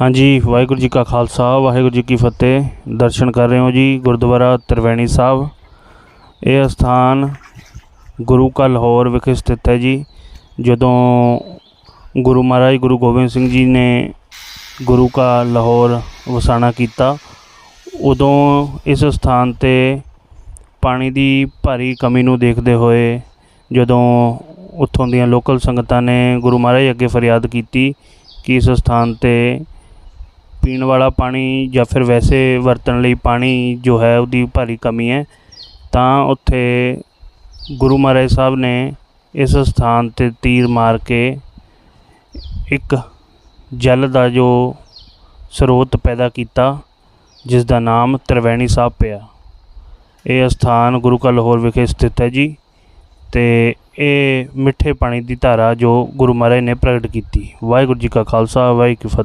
ਹਾਂਜੀ, ਵਾਹਿਗੁਰੂ ਜੀ ਕਾ ਖਾਲਸਾ, ਵਾਹਿਗੁਰੂ ਜੀ ਕੀ ਫਤਿਹ। ਦਰਸ਼ਨ ਕਰ ਰਹੇ ਹੋ ਜੀ ਗੁਰਦੁਆਰਾ ਤਰਵੈਣੀ ਸਾਹਿਬ। ਇਹ ਸਥਾਨ ਗੁਰੂ ਕਾ ਲਾਹੌਰ ਵਿਖੇ ਸਥਿਤ ਹੈ ਜੀ, ਜਦੋਂ ਗੁਰੂ ਮਹਾਰਾਜ ਗੁਰੂ ਗੋਬਿੰਦ ਸਿੰਘ ਜੀ ਨੇ ਗੁਰੂ ਕਾ ਲਾਹੌਰ ਵਸਾਣਾ ਕੀਤਾ, ਉਦੋਂ ਇਸ ਸਥਾਨ ਤੇ ਪਾਣੀ ਦੀ ਭਾਰੀ ਕਮੀ ਨੂੰ ਦੇਖਦੇ ਹੋਏ ਜਦੋਂ ਉੱਥੋਂ ਦੀਆਂ ਲੋਕਲ ਸੰਗਤਾਂ ਨੇ ਗੁਰੂ ਮਹਾਰਾਜ ਅੱਗੇ ਫਰਿਆਦ ਕੀਤੀ ਕਿ ਇਸ ਸਥਾਨ ਤੇ ਪੀਣ ਵਾਲਾ ਪਾਣੀ ਜਾਂ ਫਿਰ ਵੈਸੇ ਵਰਤਣ ਲਈ ਪਾਣੀ ਜੋ ਹੈ ਉਹਦੀ ਭਾਰੀ ਕਮੀ ਹੈ, ਤਾਂ ਉੱਥੇ ਗੁਰੂ ਮਹਾਰਾਜ ਸਾਹਿਬ ਨੇ ਇਸ ਸਥਾਨ ਤੇ ਤੀਰ ਮਾਰ ਕੇ ਇੱਕ ਜਲ ਦਾ ਜੋ ਸਰੋਤ ਪੈਦਾ ਕੀਤਾ, ਜਿਸ ਦਾ ਨਾਮ ਤ੍ਰਿਵੈਣੀ ਸਾਹਿਬ ਪਿਆ। ਇਹ ਸਥਾਨ ਗੁਰੂ ਕਾ ਲਾਹੌਰ ਵਿਖੇ ਸਥਿਤ ਹੈ ਜੀ ਤੇ ਇਹ ਮਿੱਠੇ ਪਾਣੀ ਦੀ ਧਾਰਾ ਜੋ ਗੁਰੂ ਮਹਾਰਾਜ ਨੇ ਪ੍ਰਗਟ ਕੀਤੀ। ਵਾਹਿਗੁਰੂ ਜੀ ਕਾ ਖਾਲਸਾ, ਵਾਹਿਗੁਰੂ ਕੀ ਫਤਿਹ।